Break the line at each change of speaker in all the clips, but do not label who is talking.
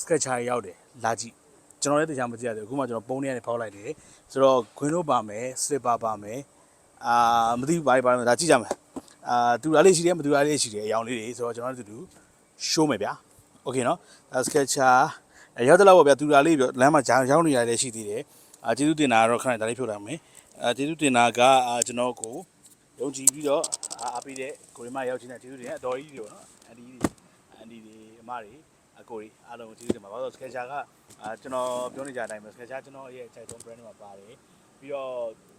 sketcher ရောက်တယ်လာကြည့်ကျွန်တော်လည်းတရားမကြည့်ရသေးဘူးအခုမှကျွန်တော်ပုံနေကနေဖောက်လိုက်တယ်ဆိုတော့ခွင်းတို့ပါမယ် slipper ပါမယ်အာမသိဘူးဘာတွေပါလဲဒါကြည့်ကြမယ်အာတူတာလေးရှိတယ်မတူတာလေးရှိတယ်အရောင်လေးတွေဆိုတော့ကျွန်တော်တို့တူတူ show မယ်ဗျာโอเคနော်ဒါ sketcher အဲရောက်တော့ပေါ့ဗျာတူတာလေးပြောလမ်းမှာဂျောင်းရောက်နေရတယ်ရှိသေးတယ်အာကျေးဇူးတင်တာကတော့ခဏဒါလေးဖြုတ်လိုက်မယ်အာကျေးဇူးတင်တာကအာကျွန်တော်ကိုယုံကြည်ပြီးတော့အာအားပေးတဲ့ကိုရီးမားရောက်ချင်းတဲ့ကျေးဇူးတင်တယ်အတော်ကြီးတွေပေါ့နော်အန်ဒီတွေအန်ဒီတွေအမတွေ အကိုတွေအားလုံးကိုကျေးဇူးတင်ပါဘာလို့လဲဆိုတော့ sketcher ကအာကျွန်တော်ပြောနေကြတဲ့အတိုင်းပဲ sketcher ကျွန်တော်ရဲ့အကြိုက်ဆုံး brand တွေမှာပါတယ်ပြီးတော့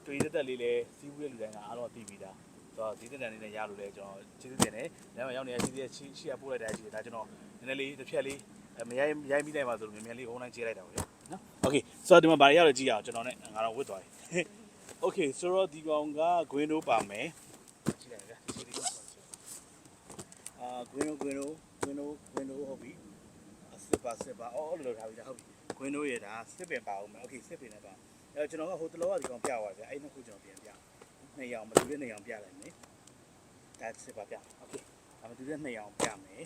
တွေ့ရတဲ့လေးလည်းစီးပူးတဲ့လူတိုင်းကအားလုံးသိပြီးသားဆိုတော့ဒီတက်တန်လေးနဲ့ရလို့လဲကျွန်တော်ကျေးဇူးတင်တယ်လမ်းမှာရောက်နေတဲ့စီးတဲ့ရှိရှိရပို့လိုက်တဲ့အချိန်ဒါကျွန်တော်နည်းနည်းလေးတစ်ဖြက်လေးအဲမရိုက်ရိုက်ပြီးလိုက်ပါဆိုလို့မြန်မြန်လေး online ကျေးလိုက်တာပေါ့ဗျာနော် okay ဆိုတော့ဒီမှာဗားရရတော့ကြည့်အောင်ကျွန်တော်နဲ့ငါတော့ဝတ်သွားတယ် okay ဆိုတော့ဒီကောင်က green တို့ပါမယ်ကြည့်လိုက်ကြဒီဒီကောင်အာ green တို့ green တို့ green တို့ green တို့ဟုတ်ပြီ စစ်ပါစစ်ပါအော်လို့ထားပြီဒါဟုတ်ပြီ green တို့ရဲ့ဒါစစ်ပင်ပါအောင်မယ် okay စစ်ပင်လည်းပါအဲကျွန်တော်ကဟိုတလောကဒီကောင်ပြသွားတယ်အဲ့နှစ်ခုကျွန်တော်ပြန်ပြနှစ်ရောင်မတူတဲ့နှစ်ရောင်ပြလိုက်မယ်ဒါစစ်ပါပြ okay ဒါမတူတဲ့နှစ်ရောင်ပြမယ်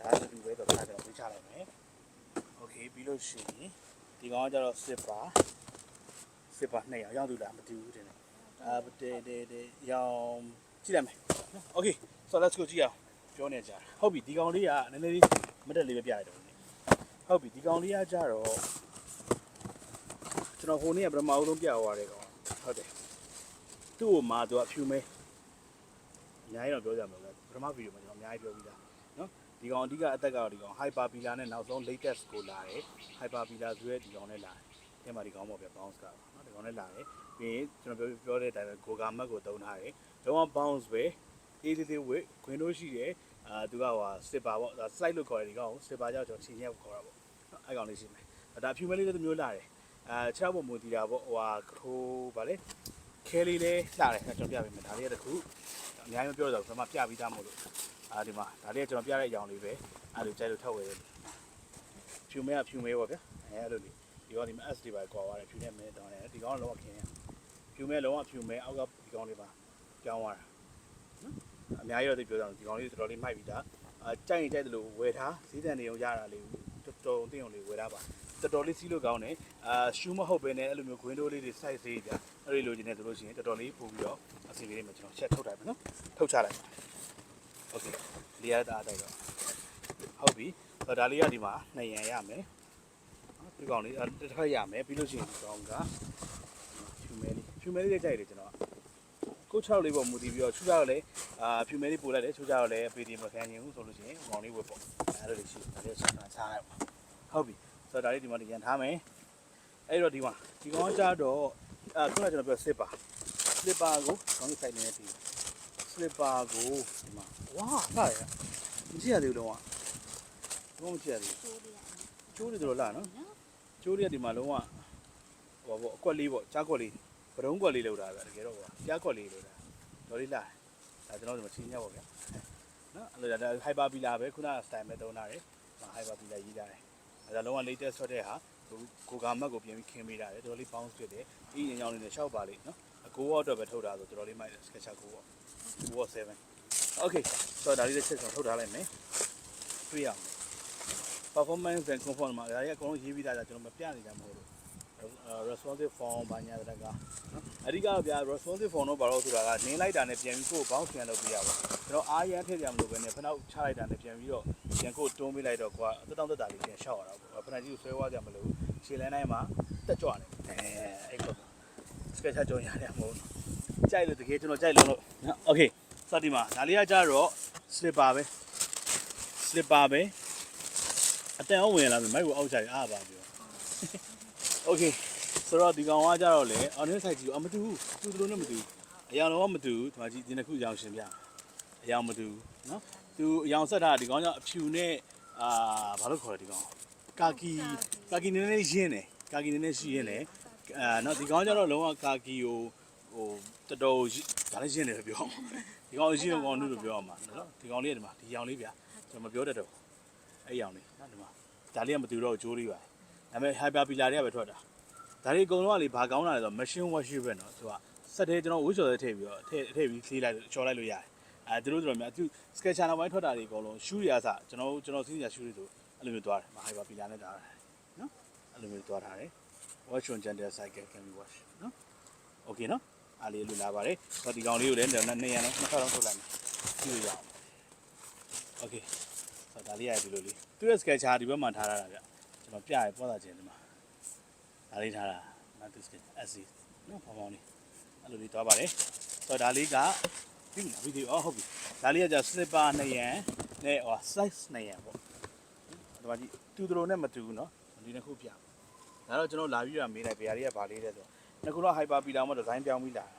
ဒါတူတူပဲတော့ဒါကျွန်တော်ပြချလိုက်မယ် okay ပြီးလို့ရှိရင်ဒီကောင်ကကျတော့စစ်ပါစစ်ပါနှစ်ရောင်ရောက်သူလားမတူဘူးတင်တယ်အာတေတေတေရောင်ကြည့်လိုက်မယ်နော် okay so let's go ကြည့်အောင်ပြောနေကြတာဟုတ်ပြီဒီကောင်လေးကနည်းနည်းလေးမတက်လေးပဲပြလိုက်တော့ ဟုတ်ပြီဒီကောင်လေးကကြတော့ကျွန်တော်ဟိုနေ့ကပထမအဆုံးပြသွားတယ်ကောင်ဟုတ်တယ်သူ့ကိုမာသူကအဖြူမဲအများကြီးတော့ပြောကြမှာပဲပထမဗီဒီယိုမှာကျွန်တော်အများကြီးပြောပြီးသားနော်ဒီကောင်အဓိကအသက်ကတော့ဒီကောင် hyper pila နဲ့နောက်ဆုံး latest ကိုလာတယ် hyper pila ဆိုရဲဒီကောင်နဲ့လာတယ်အဲမှာဒီကောင်ပေါ့ဗျ bounce ကနော်ဒီကောင်နဲ့လာတယ်ပြီးရင်ကျွန်တော်ပြောပြောတဲ့အတိုင်းပဲ Goga Mat ကိုတုံးထားတယ်လုံးဝ bounce ပဲအေးသေးသေးဝစ်ခွင်တို့ရှိတယ် အာသူကဟို slipper ပေါ့ဒါ slide လို့ခေါ်တယ်ဒီကောင်ကို slipper ကြောင့်ကျွန်တော်ချိန်ရက်ကိုခေါ်တာပေါ့နော်အဲကောင်လေးရှိမယ်ဒါဖြူမဲလေးတစ်မျိုးလာတယ်အာခြေောက်ပုံမူတည်တာပေါ့ဟိုဟာခိုးဗာလေခဲလေးလေးလှတယ်ကျွန်တော်ပြပေးမယ်ဒါလေးကတခုအများကြီးမပြောတော့ဘူးကျွန်မပြပြီးသားမို့လို့အာဒီမှာဒါလေးကကျွန်တော်ပြတဲ့အကြောင်းလေးပဲအဲ့လိုကြိုက်လို့ထုတ်ဝယ်တယ်ဖြူမဲကဖြူမဲပေါ့ဗျအဲအဲ့လိုလေးဒီကောင်ဒီမှာ S တွေပါကွာသွားတယ်ဖြူနဲ့မဲတောင်းတယ်ဒီကောင်ကလုံးဝခင်းရဖြူမဲလုံးဝဖြူမဲအောက်ကဒီကောင်လေးပါကြောင်းသွားတာနော် အများကြီးတော့သိပြောကြအောင်ဒီကောင်လေးတော်တော်လေးမိုက်ပြီးသားအာကြိုက်ရင်ကြိုက်တယ်လို့ဝယ်ထားဈေးတန်နေအောင်ရတာလေးတော်တော်တင်းအောင်လေးဝယ်ထားပါတော်တော်လေးစီးလို့ကောင်းတယ်အာရှူးမဟုတ်ပဲနဲ့အဲ့လိုမျိုး green door လေးတွေ size သေးပြအဲ့ဒီလိုချင်နေဆိုလို့ရှိရင်တော်တော်လေးပို့ပြီးတော့အစီအပြေလေးမှာကျွန်တော်ချက်ထုတ်ထားမယ်နော်ထုတ်ချလိုက်โอเคလေးရတာတိုက်တော့ဟုတ်ပြီအဲ့ဒါလေးကဒီမှာ2ရန်ရမယ်နော်ဒီကောင်လေးတစ်ခါရမယ်ပြီးလို့ရှိရင်ဒီကောင်ကဖြူမဲလေးဖြူမဲလေးကြိုက်တယ်ကျွန်တော် ကို6လေးပေါ်မူတည်ပြီးတော့ချူကြတော့လေအာဖြူမဲလေးပို့လိုက်တယ်ချူကြတော့လေ PD မခံရင်ဘူးဆိုလို့ရှိရင်ကောင်လေးဝယ်ပေါ့အဲ့လိုလေးရှိတယ်ဒါလေးဆက်ချားလိုက်ပါဟုတ်ပြီဆိုတော့ဒါလေးဒီမှာဒီရန်ထားမယ်အဲ့တော့ဒီမှာဒီကောင်ကကြတော့အာခုနကကျွန်တော်ပြောစစ်ပါစစ်ပါကိုခေါင်းကြီးဆိုင်နေတယ်ဒီစစ်ပါကိုဒီမှာဝါဟာရမကြည့်ရသေးဘူးလုံးဝလုံးဝမကြည့်ရသေးဘူးကျိုးတွေတော်လာနော်ကျိုးတွေကဒီမှာလုံးဝဟောပေါ့အကွက်လေးပေါ့ကြားကွက်လေး ဗရုံးကွက်လေးလောက်တာပဲတကယ်တော့ဟောကြားကွက်လေးလောက်တာတော်လေးလာဒါကျွန်တော်ဒီမှာချင်းညက်ပေါ့ဗျာနော်အဲ့လိုဒါဟိုက်ပါပီလာပဲခုနကစတိုင်ပဲတုံးတာတယ်ဟိုက်ပါပီလာရေးထားတယ်အဲ့ဒါလုံးဝ latest ဆွတ်တဲ့ဟာကိုကာမတ်ကိုပြင်ပြီးခင်းပေးတာတယ်တော်တော်လေး bounce ဖြစ်တယ်အင်းညောင်းလေးနဲ့ရှောက်ပါလိမ့်နော်အကိုဝတ်တော့ပဲထုတ်တာဆိုတော်တော်လေးမိုက်တယ် sketcher ကိုဝတ်ကိုဝတ်7 okay ဆိုတော့ဒါလေးတစ်ချက်ကျွန်တော်ထုတ်ထားလိုက်မယ်တွေ့ရအောင် performance and comfort မှာဒါတွေအကုန်လုံးရေးပြီးသားကျွန်တော်မပြနေကြမဟုတ်လို့ responsive form ဘာညာတက်ကနော်အဓိကဗျာ responsive form တော့ဘာလို့ဆိုတာကနင်းလိုက်တာနဲ့ပြန်ပြီးကိုယ် bounce ပြန်လုပ်ပြရပါကျွန်တော်အားရမ်းထည့်ကြမလို့ပဲနဲ့ဖနောက်ချလိုက်တာနဲ့ပြန်ပြီးတော့ပြန်ကိုတွန်းပေးလိုက်တော့ကွာတက်တောင့်တက်တာလေးပြန်ရှောက်ရတာပေါ့ဖနက်ကြီးကိုဆွဲသွားကြမလို့ခြေလန်းတိုင်းမှာတက်ကြွနေအဲအဲ့လို sketch ကြောင်ရတယ်မဟုတ်ကြိုက်လို့တကယ်ကျွန်တော်ကြိုက်လို့နော် okay စတီမှာဒါလေးကကြတော့ slipper ပဲ slipper ပဲအတန်အောင်ဝင်လာပြီမိုက်ကိုအောက်ချင်အားပါပြော okay ဆိုတော့ဒီကောင်ကကြတော့လေ online site ကြီးအမတူဘူးသူတို့နဲ့မတူအရောင်တော့မတူဒီမှာကြည့်ဒီနှစ်ခုအရောင်ရှင်ပြအရောင်မတူเนาะသူအရောင်ဆက်တာဒီကောင်ကြောင့်အဖြူနဲ့အာဘာလို့ခေါ်လဲဒီကောင်ကာကီကာကီနည်းနည်းရင်းတယ်ကာကီနည်းနည်းရှိရင်းတယ်အာเนาะဒီကောင်ကျတော့လုံးဝကာကီကိုဟိုတော်တော်ဒါလည်းရင်းတယ်ပြောဒီကောင်ရှိတော့ကောင်တို့လို့ပြောအောင်ပါเนาะဒီကောင်လေးကဒီမှာဒီရောင်လေးဗျာကျွန်တော်မပြောတတ်တော့အဲ့ရောင်လေးเนาะဒီမှာဒါလေးကမတူတော့ဂျိုးလေးပါ ဒါပေမဲ့ hyper pillar တွေကပဲထွက်တာဒါလေးအကုန်လုံးကလေဘာကောင်းတာလဲဆိုတော့ machine wash ပဲเนาะသူကစက်သေးကျွန်တော်ဝှချော်သေးထည့်ပြီးတော့ထည့်ထည့်ပြီးခလေးလိုက်ချော်လိုက်လို့ရတယ်အဲသူတို့တို့များသူ sketcher နောက်ပိုင်းထွက်တာတွေအကုန်လုံး shoe တွေအစကျွန်တော်ကျွန်တော်စီးစရာ shoe တွေဆိုအ အဲ့လိုမျိုးသွားတယ်မဟိုက်ပါပီလာနဲ့သွားတယ်နော်အဲ့လိုမျိုးသွားထားတယ် watch on gender cycle can be watch နော် okay နော်အားလေးလူလာပါတယ်ဆိုတော့ဒီကောင်လေးကိုလည်းနှစ်ရံလုံးနှစ်ခါတော့ထုတ်လိုက်မယ်ကြည့်ရအောင် okay ဆိုတော့ဒါလေးရတယ်ဒီလိုလေးသူရဲ့ sketch ဟာဒီဘက်မှာထားရတာဗျ ကျွန်တော်ပြရပေါ်တာချင်းဒီမှာဒါလေးထားတာနောက်သူ sketch SC နော်ဖောင်ဖောင်လေးအဲ့လိုလေးသွားပါတယ်ဆိုတော့ဒါလေးကဒီမှာဗီဒီယိုဟုတ်ပြီဒါလေးကじゃ slipper နှစ်ရံနဲ့ဟော size နှစ်ရံပေါ့ဒီမှာကြည့်တူတူနဲ့မတူဘူးနော်ဒီနှစ်ခုပြဒါတော့ကျွန်တော်လာပြီးရမေးလိုက်ဗျာလေးကဘာလေးလဲဆိုတော့နှစ်ခုတော့ hyper pila မှာဒီဇိုင်းပြောင်းပြီးလာတယ်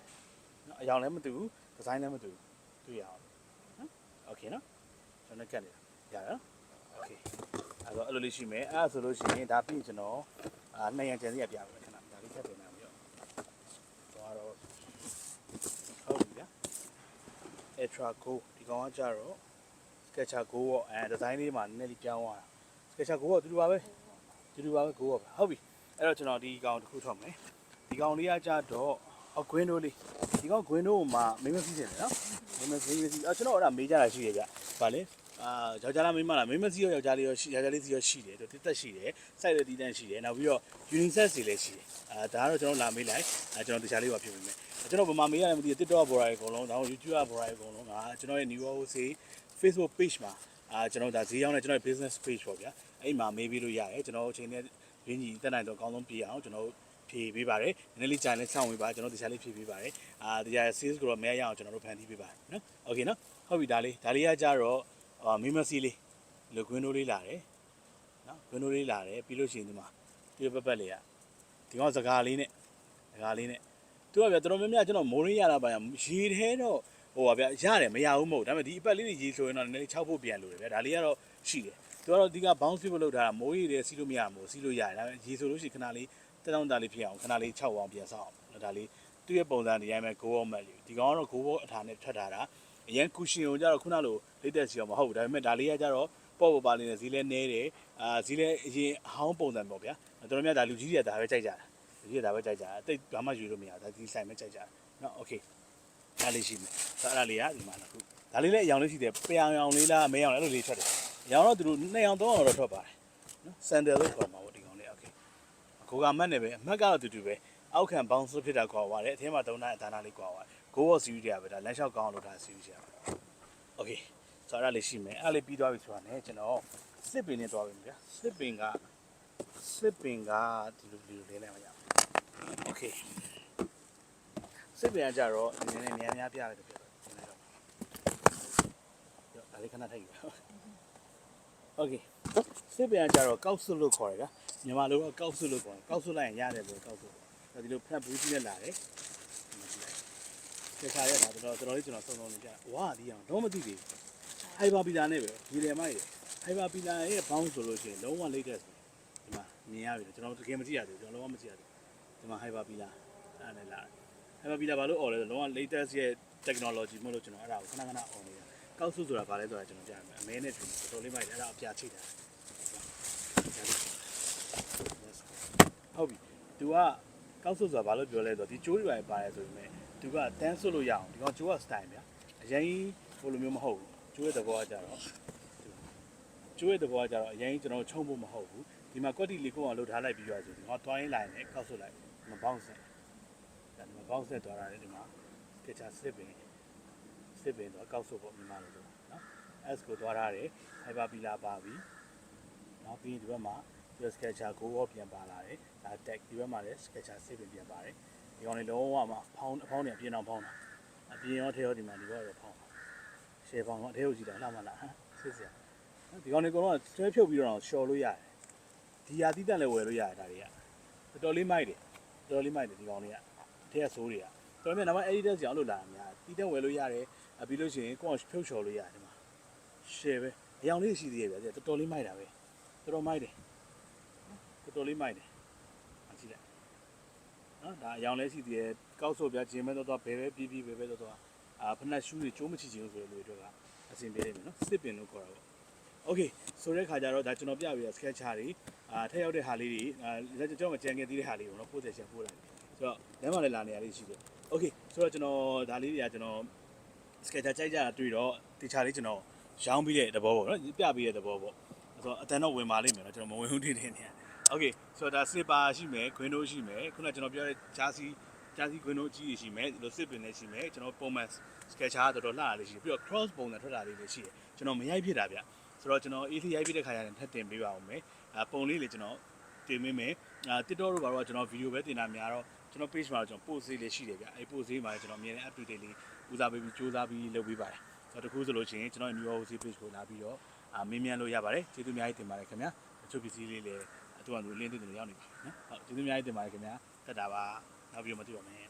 နော်အရောင်လည်းမတူဘူးဒီဇိုင်းလည်းမတူဘူးတွေ့ရအောင်နော်โอเคနော်ကျွန်တော်ကတ်နေတာရရနော် โอเคအဲ့တော့အဲ့လိုလေးရှိမယ်အဲ့ဒါဆိုလို့ရှိရင်ဒါပြီးကျွန်တော်အာနှစ်ရံကျန်စီရပြမယ်ခဏဒါလေးထပ်ပြင်လိုက်အောင်တော့တော့ဟုတ်ပြီဗျာ Ultra Go ဒီကောင်ကကြတော့ Sketcher Go ပေါ့အဲဒီဇိုင်းလေးမှာနည်းနည်းလေးပြောင်းသွားတာ Sketcher Go ကတူတူပါပဲတူတူပါပဲ Go ပါဟုတ်ပြီအဲ့တော့ကျွန်တော်ဒီကောင်တစ်ခုထောက်မယ်ဒီကောင်လေးကကြတော့အကွင်းတို့လေးဒီကောင်ကွင်းတို့မှာမိမစီးတယ်နော်မိမစီးမိမစီးအဲ့ကျွန်တော်အဲ့ဒါမေးကြတာရှိရဗျဗာလေ အာယောက်ျားလားမိန်းမလားမိမစီးရောယောက်ျားလေးရောရှိယောက်ျားလေးစီးရောရှိတယ်သူတစ်သက်ရှိတယ်စိုက်တဲ့တီးတန်းရှိတယ်နောက်ပြီးတော့ unisex တွေလည်းရှိတယ်အာဒါကတော့ကျွန်တော်လာမေးလိုက်အဲကျွန်တော်တခြားလေးပါဖြစ်ပြီမယ်ကျွန်တော်ဗမာမေးရတယ်မသိဘူး TikTok ဘော်ရာတွေအကုန်လုံးဒါမှ YouTube ဘော်ရာတွေအကုန်လုံးကကျွန်တော်ရဲ့ New York စီ Facebook page မှာအာကျွန်တော်ဒါဈေးရောက်နေကျွန်တော်ရဲ့ business page ပေါ့ဗျာအဲ့မှာမေးပြီးလို့ရတယ်ကျွန်တော်အချိန်နဲ့ရင်းကြီးတက်နိုင်တော့အကောင်းဆုံးပြအောင်ကျွန်တော်ဖြည့်ပေးပါတယ်နည်းနည်းလေးကြာနေစောင့်ဝေးပါကျွန်တော်တရားလေးဖြည့်ပေးပါတယ်အာတရား sales ကိုတော့မရရအောင်ကျွန်တော်တို့ဖန်တီးပေးပါတယ်နော်โอเคနော်ဟုတ်ပြီဒါလေးဒါလေးကကြတော့ အာမိမစီလေးလူကွင်းတို့လေးလာတယ်နော်ကွင်းတို့လေးလာတယ်ပြီးလို့ရှိရင်ဒီမှာဒီပပတ်လေးကဒီကောင်စကားလေးနဲ့စကားလေးနဲ့သူကဗျာတော်တော်များများကျွန်တော်မိုးရင်းရတာပါရရေထဲတော့ဟိုပါဗျာရတယ်မရဘူးမဟုတ်ဒါပေမဲ့ဒီအပတ်လေးတွေရေဆိုရင်တော့နည်းနည်း6ဖို့ပြန်လို့တယ်ဗျာဒါလေးကတော့ရှိတယ်သူကတော့ဒီက bounce ဖြစ်လို့ထားတာမိုးရည်တွေစီးလို့မရမို့စီးလို့ရတယ်ဒါပေမဲ့ရေဆိုလို့ရှိရင်ခဏလေးတက်တောင်းတာလေးဖြစ်အောင်ခဏလေး6အောင်ပြန်ဆောက်အောင်ဒါလေးသူ့ရဲ့ပုံစံဒီတိုင်းပဲ go on mat လေးဒီကောင်ကတော့ go on အထာနဲ့ထွက်ထားတာ အရင် cushion ကိုကြတော့ခုနလို latest စီအောင်မဟုတ်ဘူးဒါပေမဲ့ဒါလေးကကြတော့ပေါ့ပေါ့ပါလေးနဲ့ဈေးလဲနဲတယ်အာဈေးလဲအရင်အဟောင်းပုံစံပေါ့ဗျာတော်တော်များဒါလူကြီးတွေကဒါပဲကြိုက်ကြတာလူကြီးကဒါပဲကြိုက်ကြတာအသိဘာမှယူလို့မရဘူးဒါဒီဆိုင်ပဲကြိုက်ကြတာเนาะ okay ဒါလေးရှိမယ်ဒါအဲ့ဒါလေးကဒီမှာတစ်ခုဒါလေးလည်းအယောင်လေးရှိတယ်ပျံအောင်လေးလားအမဲအောင်လည်းအဲ့လိုလေးထွက်တယ်အယောင်တော့သူတို့နှစ်အောင်သုံးအောင်တော့ထွက်ပါတယ်နော်စန်တယ်လို့ခေါ်မှာပေါ့ဒီကောင်လေး okay ကိုကမတ်နေပဲအမတ်ကတော့တူတူပဲအောက်ခံဘောင်းဆွဖြစ်တာကွာပါတယ်အထင်းမှာသုံးတဲ့အဒါနာလေးကွာပါတယ် ကိုဘောစီးရီးတွေကပဲဒါလမ်းလျှောက်ကောင်းလို့ဒါစီးရီးတွေကပဲ okay ဆိုတော့အဲ့ဒါလေးရှိမယ်အဲ့ဒါလေးပြီးသွားပြီဆိုတာ ਨੇ ကျွန်တော်စစ်ပင်နဲ့သွားပြီဗျာစစ်ပင်ကစစ်ပင်ကဒီလိုဒီလိုလေးလိုက်မှာရအောင် okay စစ်ပင်ကကြတော့နည်းနည်းများများပြရတယ်ပြောတော့နည်းနည်းတော့ဒါလေးခဏထိုက်ယူပါ okay စစ်ပင်ကကြတော့ကောက်ဆွလို့ခေါ်တယ်ဗျာမြန်မာလိုတော့ကောက်ဆွလို့ခေါ်တယ်ကောက်ဆွလိုက်ရင်ရတယ်လို့ကောက်ဆွဒါဒီလိုဖက်ဘူးကြီးနဲ့လာတယ်ဒီမှာကြည့်လိုက် ဒီခါရက်တာတော်တော်တော်တော်လေးကျွန်တော်စုံစုံနေကြဝါဒီအောင်တော့မသိသေးဘူးဟိုက်ပါပီလာနဲ့ပဲဒီတယ်မိုက်ဟိုက်ပါပီလာရဲ့ဘောင်းဆိုလို့ရှိရင်လုံးဝလိမ့်တဲ့ဆိုဒီမှာမြင်ရပြီကျွန်တော်တကယ်မကြည့်ရသေးဘူးကျွန်တော်လုံးဝမကြည့်ရသေးဘူးဒီမှာဟိုက်ပါပီလာအဲ့ဒါနဲ့လာတယ်ဟိုက်ပါပီလာဘာလို့អော်လဲဆိုလုံးဝ latest ရဲ့ technology မို့လို့ကျွန်တော်အဲ့ဒါကိုခဏခဏអော်နေတာကောက်စုဆိုတာဘာလဲဆိုတာကျွန်တော်ကြားမယ်အမဲနဲ့တူတော်တော်လေးမိုက်တယ်အဲ့ဒါအပြာချိတာဟုတ်ပြီ तू ကကောက်စုဆိုတာဘာလို့ပြောလဲဆိုတော့ဒီကျိုးတွေပါပါတယ်ဆိုပေမဲ့ तू ကတန်းဆွလို့ရအောင်ဒီကောင်ကျိုးက style ဗျာအရင်ဟိုလိုမျိုးမဟုတ်ဘူးကျိုးရဲ့သဘောကကြတော့ကျိုးရဲ့သဘောကကြတော့အရင်ကျွန်တော်ချုံဖို့မဟုတ်ဘူးဒီမှာကွက်တီလေးကိုအောင်လှုပ်ထားလိုက်ပြီးရဆိုဒီကောင်တွိုင်းလိုက်နဲ့ကောက်ဆွလိုက်ဒီမှာဘောင်းဆက်ဒါဒီမှာဘောင်းဆက်သွားတာလေဒီမှာတခြားစစ်ပင်စစ်ပင်တော့ကောက်ဆွပေါ့မြန်မာလိုဆိုနော် S ကိုသွားထားတယ်ဟိုက်ပါပီလာပါပြီနောက်ပြီးဒီဘက်မှာဒီ sketcher ကိုရောပြန်ပါလာတယ်ဒါ tag ဒီဘက်မှာလည်း sketcher စစ်ပင်ပြန်ပါတယ် ဒီကောင်လေးလုံးဝမှဖောင်းအဖောင်းနေအပြင်အောင်ဖောင်းတာအပြင်ရောထဲရောဒီမှာဒီဘက်ရောဖောင်းတာရှယ်ဖောင်းတော့အထဲကိုကြည့်တာလှမလားဟမ်စစ်စရာဒီကောင်လေးကတော့ဆွဲဖြုတ်ပြီးတော့ရှော်လို့ရတယ်ဒီဟာတိတက်လည်းဝယ်လို့ရတယ်ဒါတွေကတော်တော်လေးမိုက်တယ်တော်တော်လေးမိုက်တယ်ဒီကောင်လေးကအထက်ကဆိုးတွေကတော်တော်များနောက်မှ editor ကြောင်လို့လာတာများတိတက်ဝယ်လို့ရတယ်အပြီးလို့ရှိရင်ကိုယ့်ဖြုတ်ချော်လို့ရတယ်ဒီမှာရှယ်ပဲအယောင်လေးရှိသေးရဲ့ဗျာတော်တော်လေးမိုက်တာပဲတော်တော်မိုက်တယ်တော်တော်လေးမိုက်တယ်အကြည့်လိုက် နော်ဒါအယောင်လဲရှိသေးတယ်ကောက်ဆိုပြခြင်းမဲ့တော့တော့ဘယ်ပဲပြီးပြီးဘယ်ပဲတော့တော့အာဖနက်ရှူးတွေကျိုးမချချင်ဘူးဆိုတဲ့လူတွေကအဆင်ပြေနေမယ်နော်စစ်ပင်လို့ခေါ်တာပေါ့โอเคဆိုတဲ့ခါကျတော့ဒါကျွန်တော်ပြပြရ sketch ချာတွေအာထက်ရောက်တဲ့ဟာလေးတွေအာကျွန်တော်မကြံခဲ့သေးတဲ့ဟာလေးကိုတော့ပို့တယ်ချက်ပို့လိုက်ဆိုတော့လမ်းမှာလည်းလာနေရလေးရှိတယ်โอเคဆိုတော့ကျွန်တော်ဒါလေးတွေကကျွန်တော် sketch ချာကြိုက်ကြတာတွေ့တော့တခြားလေးကျွန်တော်ရောင်းပြီးတဲ့သဘောပေါ့နော်ပြပြီးတဲ့သဘောပေါ့ဆို တော့အတန်တော့ဝင်ပါလိမ့်မယ်နော်ကျွန်တော်မဝင်ဘူးထင်တယ်နေ โอเคဆိုတော့ဒါစစ်ပါရှိမယ်ခွင်းတို့ရှိမယ်ခုနကကျွန်တော်ပြောတဲ့ဂျာစီဂျာစီခွင်းတို့အကြီးကြီးရှိမယ်ဒီလိုစစ်ပင်လည်းရှိမယ်ကျွန်တော်ပုံမှန် sketcher တော်တော်လှရလေးရှိပြီးတော့ cross ပုံနဲ့ထွက်တာလေးလည်းရှိတယ်ကျွန်တော်မရိုက်ဖြစ်တာဗျဆိုတော့ကျွန်တော် AC ရိုက်ဖြစ်တဲ့ခါကျရင်ထပ်တင်ပေးပါဦးမယ်အပုံလေးလေကျွန်တော်တင်ပေးမယ်အာ TikTok တို့ဘာလို့ကျွန်တော်ဗီဒီယိုပဲတင်တာများတော့ကျွန်တော် page မှာကျွန်တော် post လေးလည်းရှိတယ်ဗျအဲ post လေးမှာကျွန်တော်အမြဲတမ်း update လေးဦးစားပေးပြီးစူးစမ်းပြီးလုပ်ပေးပါတယ်ဆိုတော့တခုဆိုလို့ရှိရင်ကျွန်တော် New York page ကိုလာပြီးတော့အာမေးမြန်းလို့ရပါတယ်ကျေးဇူးအများကြီးတင်ပါတယ်ခင်ဗျာတချို့ပစ္စည်းလေးလည်း အတူတူလင်းတူတူရောက်နေပါနော်ဟုတ်ကျေးဇူးအများကြီးတင်ပါတယ်ခင်ဗျာတက်တာပါနောက်ပြီးတော့မတွေ့ပါမယ်